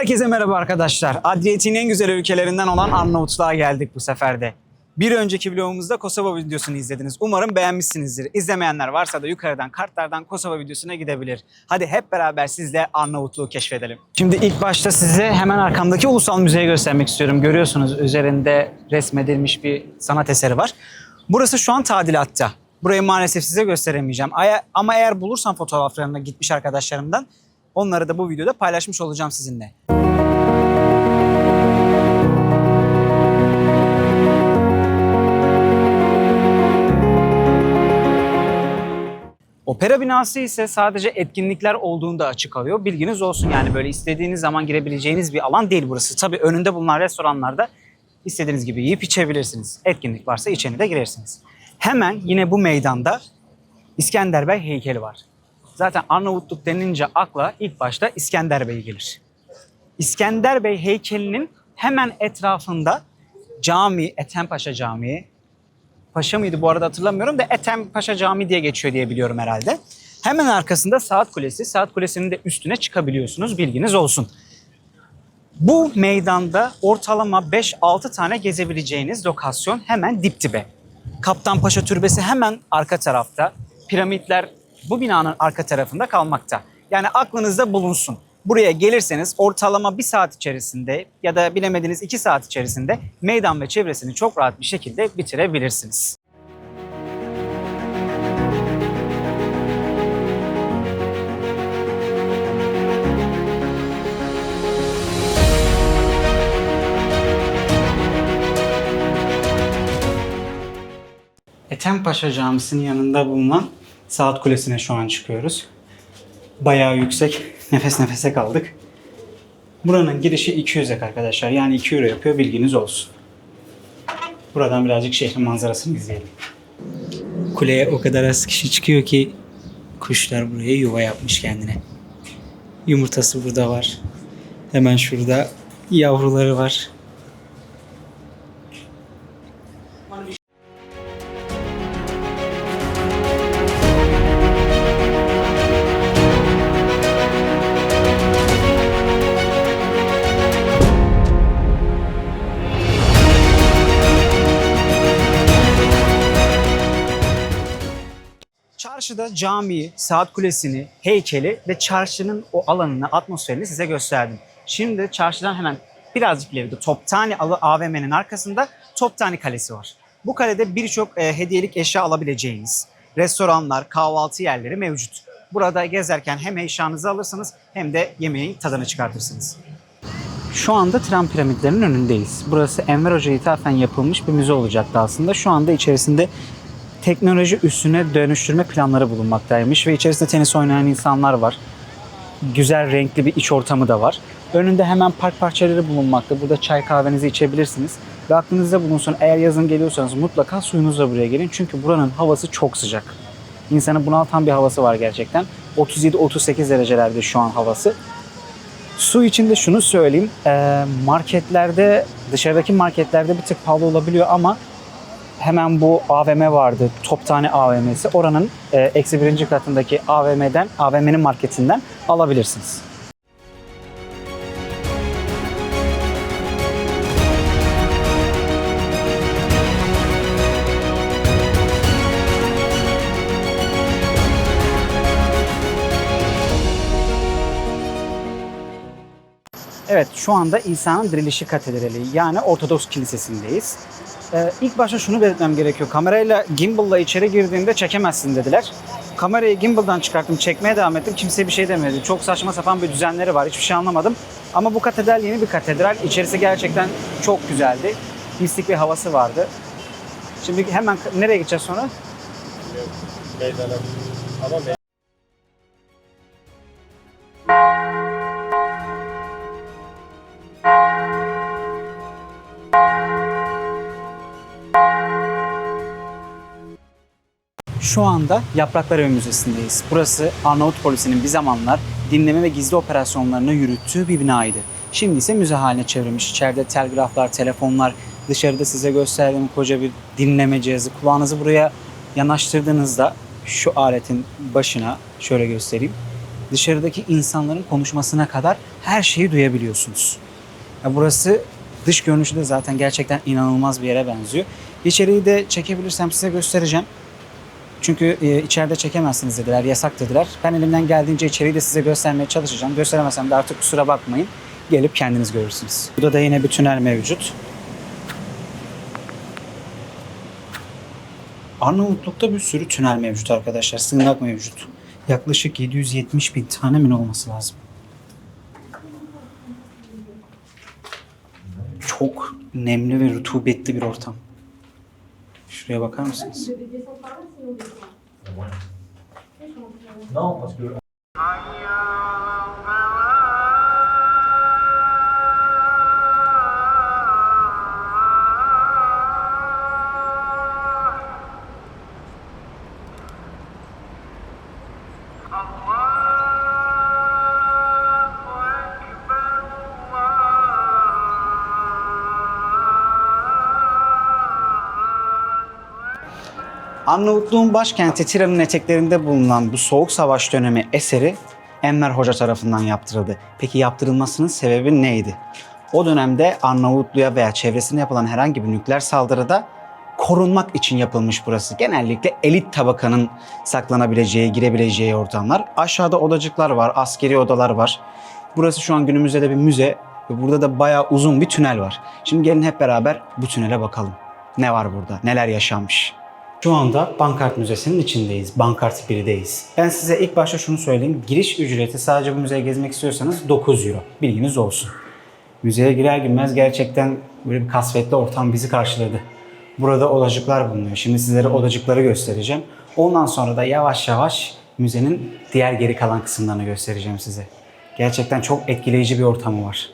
Herkese merhaba arkadaşlar. Adriyatik'in en güzel ülkelerinden olan Arnavutluğa geldik bu sefer de. Bir önceki vlogumuzda Kosova videosunu izlediniz. Umarım beğenmişsinizdir. İzlemeyenler varsa da yukarıdan kartlardan Kosova videosuna gidebilir. Hadi hep beraber sizle Arnavutluğu keşfedelim. Şimdi ilk başta size hemen arkamdaki Ulusal Müzeyi göstermek istiyorum. Görüyorsunuz üzerinde resmedilmiş bir sanat eseri var. Burası şu an tadilatta. Burayı maalesef size gösteremeyeceğim. Ama eğer bulursam fotoğraflarını gitmiş arkadaşlarımdan onları da bu videoda paylaşmış olacağım sizinle. Opera binası ise sadece etkinlikler olduğunda açık alıyor. Bilginiz olsun yani böyle istediğiniz zaman girebileceğiniz bir alan değil burası. Tabii önünde bulunan restoranlarda istediğiniz gibi yiyip içebilirsiniz. Etkinlik varsa içeni de girersiniz. Hemen yine bu meydanda İskender Bey heykeli var. Zaten Arnavutluk denince akla ilk başta İskender Bey gelir. İskender Bey heykelinin hemen etrafında cami, Ethem Paşa Camii, Paşa mıydı bu arada hatırlamıyorum da Ethem Paşa Camii diye geçiyor diye biliyorum herhalde. Hemen arkasında Saat Kulesi. Saat Kulesi'nin de üstüne çıkabiliyorsunuz bilginiz olsun. Bu meydanda ortalama 5-6 tane gezebileceğiniz lokasyon hemen dip dibe. Kaptan Paşa Türbesi hemen arka tarafta. Piramitler bu binanın arka tarafında kalmakta. Yani aklınızda bulunsun. Buraya gelirseniz ortalama bir saat içerisinde ya da bilemediniz iki saat içerisinde meydan ve çevresini çok rahat bir şekilde bitirebilirsiniz. Ethem Paşa Camisi'nin yanında bulunan Saat Kulesi'ne şu an çıkıyoruz. Bayağı yüksek. Nefes nefese kaldık. Buranın girişi 200 ek arkadaşlar. Yani 2 euro yapıyor bilginiz olsun. Buradan birazcık şehrin manzarasını izleyelim. Kuleye o kadar az kişi çıkıyor ki kuşlar buraya yuva yapmış kendine. Yumurtası burada var. Hemen şurada yavruları var. Camiyi, saat kulesini, heykeli ve çarşının o alanını, atmosferini size gösterdim. Şimdi çarşıdan hemen birazcık ileride Toptani AVM'nin arkasında Toptani Kalesi var. Bu kalede birçok e, hediyelik eşya alabileceğiniz restoranlar, kahvaltı yerleri mevcut. Burada gezerken hem eşyanızı alırsınız hem de yemeğin tadını çıkartırsınız. Şu anda tren piramitlerinin önündeyiz. Burası Enver Hoca ithafen yapılmış bir müze olacaktı aslında. Şu anda içerisinde teknoloji üstüne dönüştürme planları bulunmaktaymış ve içerisinde tenis oynayan insanlar var. Güzel renkli bir iç ortamı da var. Önünde hemen park parçaları bulunmakta. Burada çay kahvenizi içebilirsiniz. Ve aklınızda bulunsun eğer yazın geliyorsanız mutlaka suyunuzla buraya gelin. Çünkü buranın havası çok sıcak. İnsanı bunaltan bir havası var gerçekten. 37-38 derecelerde şu an havası. Su için de şunu söyleyeyim. Ee, marketlerde, dışarıdaki marketlerde bir tık pahalı olabiliyor ama hemen bu AVM vardı. Toptane AVM'si. Oranın e, eksi birinci katındaki AVM'den, AVM'nin marketinden alabilirsiniz. Evet şu anda İsa'nın dirilişi katedrali yani Ortodoks Kilisesi'ndeyiz. Ee, ilk başta şunu belirtmem gerekiyor. Kamerayla gimbal'la içeri girdiğinde çekemezsin dediler. Kamerayı gimbal'dan çıkarttım, çekmeye devam ettim. Kimse bir şey demedi. Çok saçma sapan bir düzenleri var. Hiçbir şey anlamadım. Ama bu katedral yeni bir katedral. İçerisi gerçekten çok güzeldi. Mistik bir havası vardı. Şimdi hemen nereye gideceğiz sonra? Meydana. Ama me- Şu anda Yapraklar Evi Müzesi'ndeyiz. Burası Arnavut polisinin bir zamanlar dinleme ve gizli operasyonlarını yürüttüğü bir binaydı. Şimdi ise müze haline çevrilmiş. İçeride telgraflar, telefonlar, dışarıda size gösterdiğim koca bir dinleme cihazı. Kulağınızı buraya yanaştırdığınızda şu aletin başına şöyle göstereyim. dışarıdaki insanların konuşmasına kadar her şeyi duyabiliyorsunuz. Ya burası dış görünüşü de zaten gerçekten inanılmaz bir yere benziyor. İçeriği de çekebilirsem size göstereceğim. Çünkü e, içeride çekemezsiniz dediler, yasak dediler. Ben elimden geldiğince içeriği de size göstermeye çalışacağım. Gösteremezsem de artık kusura bakmayın. Gelip kendiniz görürsünüz. Burada da yine bir tünel mevcut. Arnavutluk'ta bir sürü tünel mevcut arkadaşlar. Sığınak mevcut. Yaklaşık 770 bin tane mi olması lazım? Çok nemli ve rutubetli bir ortam. Şuraya bakar mısınız? Arnavutluğun başkenti Tiran'ın eteklerinde bulunan bu Soğuk Savaş dönemi eseri Enver Hoca tarafından yaptırıldı. Peki yaptırılmasının sebebi neydi? O dönemde Arnavutluğa veya çevresine yapılan herhangi bir nükleer saldırıda korunmak için yapılmış burası. Genellikle elit tabakanın saklanabileceği, girebileceği ortamlar. Aşağıda odacıklar var, askeri odalar var. Burası şu an günümüzde de bir müze ve burada da bayağı uzun bir tünel var. Şimdi gelin hep beraber bu tünele bakalım. Ne var burada? Neler yaşanmış? Şu anda Bankart Müzesi'nin içindeyiz. Bankart 1'deyiz. Ben size ilk başta şunu söyleyeyim. Giriş ücreti sadece bu müzeye gezmek istiyorsanız 9 euro. Bilginiz olsun. Müzeye girer girmez gerçekten böyle bir kasvetli ortam bizi karşıladı. Burada odacıklar bulunuyor. Şimdi sizlere odacıkları göstereceğim. Ondan sonra da yavaş yavaş müzenin diğer geri kalan kısımlarını göstereceğim size. Gerçekten çok etkileyici bir ortamı var.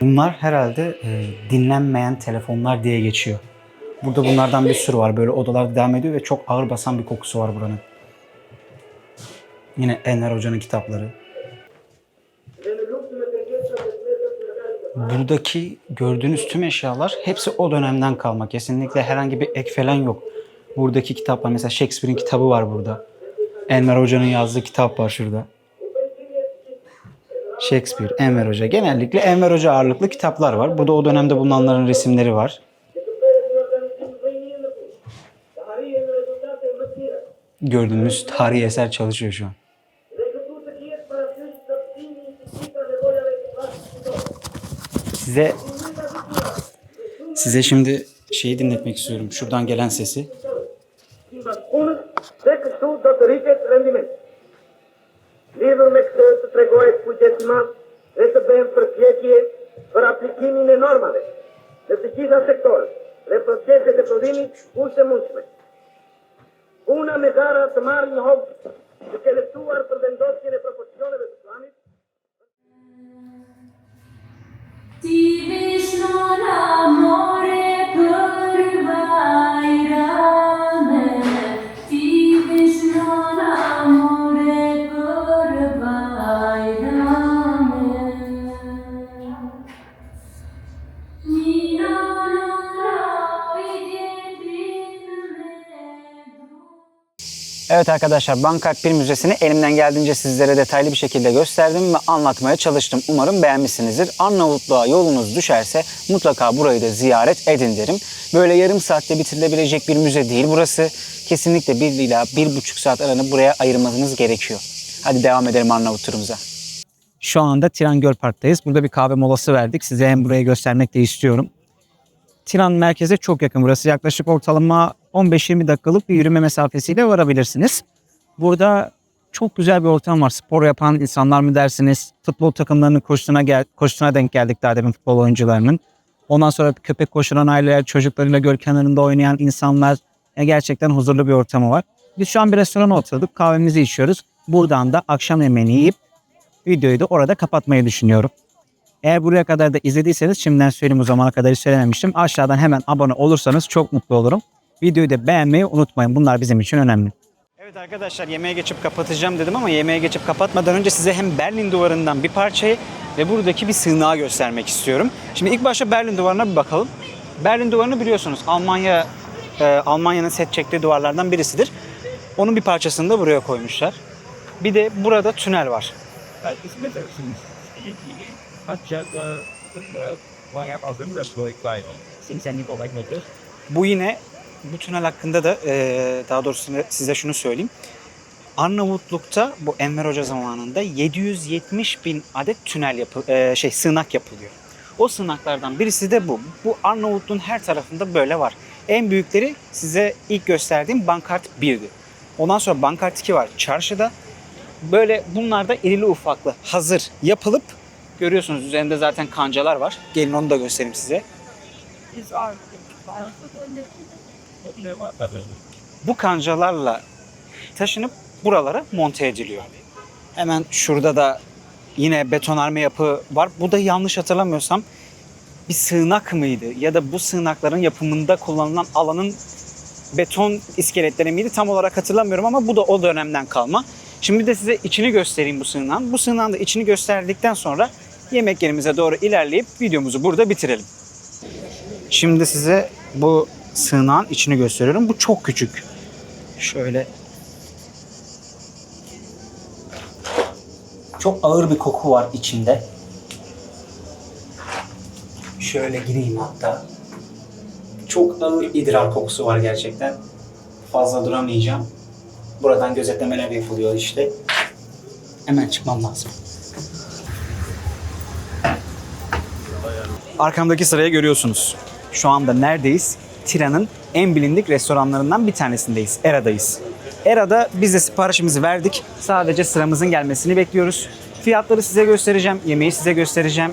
Bunlar herhalde e, dinlenmeyen telefonlar diye geçiyor. Burada bunlardan bir sürü var. Böyle odalar devam ediyor ve çok ağır basan bir kokusu var buranın. Yine Enver Hoca'nın kitapları. Buradaki gördüğünüz tüm eşyalar hepsi o dönemden kalma. Kesinlikle herhangi bir ek falan yok. Buradaki kitaplar mesela Shakespeare'in kitabı var burada. Enver Hoca'nın yazdığı kitap var şurada. Shakespeare, Enver Hoca. Genellikle Enver Hoca ağırlıklı kitaplar var. Burada o dönemde bulunanların resimleri var. Gördüğünüz tarihi eser çalışıyor şu an. Size size şimdi şeyi dinletmek istiyorum. Şuradan gelen sesi. Bem perpietie per aplicimine normale. De decisa sector, le procese de prodimi use mulțime. Una me gara të marrë një hovë që ke për vendosjen e proporcioneve të planit. Ti vishno në morë Evet arkadaşlar Bankart 1 Müzesi'ni elimden geldiğince sizlere detaylı bir şekilde gösterdim ve anlatmaya çalıştım. Umarım beğenmişsinizdir. Arnavutluğa yolunuz düşerse mutlaka burayı da ziyaret edin derim. Böyle yarım saatte bitirilebilecek bir müze değil burası. Kesinlikle bir ila bir buçuk saat aranı buraya ayırmanız gerekiyor. Hadi devam edelim Arnavut turumuza. Şu anda Tiran Göl Park'tayız. Burada bir kahve molası verdik. Size hem burayı göstermek de istiyorum. Tiran merkeze çok yakın burası. Yaklaşık ortalama 15-20 dakikalık bir yürüme mesafesiyle varabilirsiniz. Burada çok güzel bir ortam var. Spor yapan insanlar mı dersiniz? Futbol takımlarının koşusuna, gel koşusuna denk geldik daha demin futbol oyuncularının. Ondan sonra köpek koşuran aileler, çocuklarıyla göl kenarında oynayan insanlar. Ya gerçekten huzurlu bir ortamı var. Biz şu an bir restorana oturduk. Kahvemizi içiyoruz. Buradan da akşam yemeğini yiyip videoyu da orada kapatmayı düşünüyorum. Eğer buraya kadar da izlediyseniz şimdiden söyleyeyim o zamana kadar hiç söylememiştim. Aşağıdan hemen abone olursanız çok mutlu olurum. Videoyu da beğenmeyi unutmayın. Bunlar bizim için önemli. Evet arkadaşlar yemeğe geçip kapatacağım dedim ama yemeğe geçip kapatmadan önce size hem Berlin duvarından bir parçayı ve buradaki bir sığınağı göstermek istiyorum. Şimdi ilk başta Berlin duvarına bir bakalım. Berlin duvarını biliyorsunuz Almanya e, Almanya'nın set çektiği duvarlardan birisidir. Onun bir parçasını da buraya koymuşlar. Bir de burada tünel var. Bu yine bu tünel hakkında da eee, daha doğrusu size şunu söyleyeyim. Arnavutluk'ta bu Enver Hoca zamanında 770 bin adet tünel yapı, eee, şey sığınak yapılıyor. O sığınaklardan birisi de bu. Bu Arnavutluğun her tarafında böyle var. En büyükleri size ilk gösterdiğim Bankart 1'di. Ondan sonra Bankart 2 var çarşıda. Böyle bunlar da irili ufaklı hazır yapılıp görüyorsunuz üzerinde zaten kancalar var. Gelin onu da göstereyim size. Bu kancalarla taşınıp buralara monte ediliyor. Hemen şurada da yine betonarme yapı var. Bu da yanlış hatırlamıyorsam bir sığınak mıydı? Ya da bu sığınakların yapımında kullanılan alanın beton iskeletleri miydi? Tam olarak hatırlamıyorum ama bu da o dönemden kalma. Şimdi de size içini göstereyim bu sığınağın. Bu sığınağın da içini gösterdikten sonra yemek yerimize doğru ilerleyip videomuzu burada bitirelim. Şimdi size bu sığınağın içini gösteriyorum. Bu çok küçük. Şöyle çok ağır bir koku var içinde. Şöyle gireyim hatta. Çok ağır idrar kokusu var gerçekten. Fazla duramayacağım. Buradan gözetlemeler yapılıyor işte. Hemen çıkmam lazım. Arkamdaki sırayı görüyorsunuz. Şu anda neredeyiz? Tiran'ın en bilindik restoranlarından bir tanesindeyiz. Era'dayız. Era'da biz de siparişimizi verdik. Sadece sıramızın gelmesini bekliyoruz. Fiyatları size göstereceğim, yemeği size göstereceğim.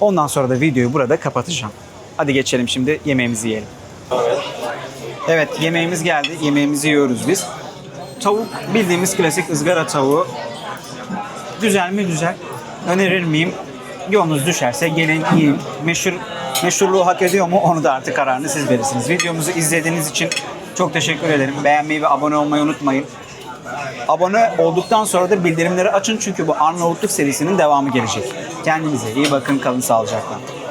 Ondan sonra da videoyu burada kapatacağım. Hadi geçelim şimdi yemeğimizi yiyelim. Evet yemeğimiz geldi. Yemeğimizi yiyoruz biz. Tavuk bildiğimiz klasik ızgara tavuğu. Güzel mi güzel. Önerir miyim? Yolunuz düşerse gelin yiyin. Meşhur, meşhurluğu hak ediyor mu onu da artık kararını siz verirsiniz. Videomuzu izlediğiniz için çok teşekkür ederim. Beğenmeyi ve abone olmayı unutmayın. Abone olduktan sonra da bildirimleri açın çünkü bu Arnavutluk serisinin devamı gelecek. Kendinize iyi bakın, kalın sağlıcakla.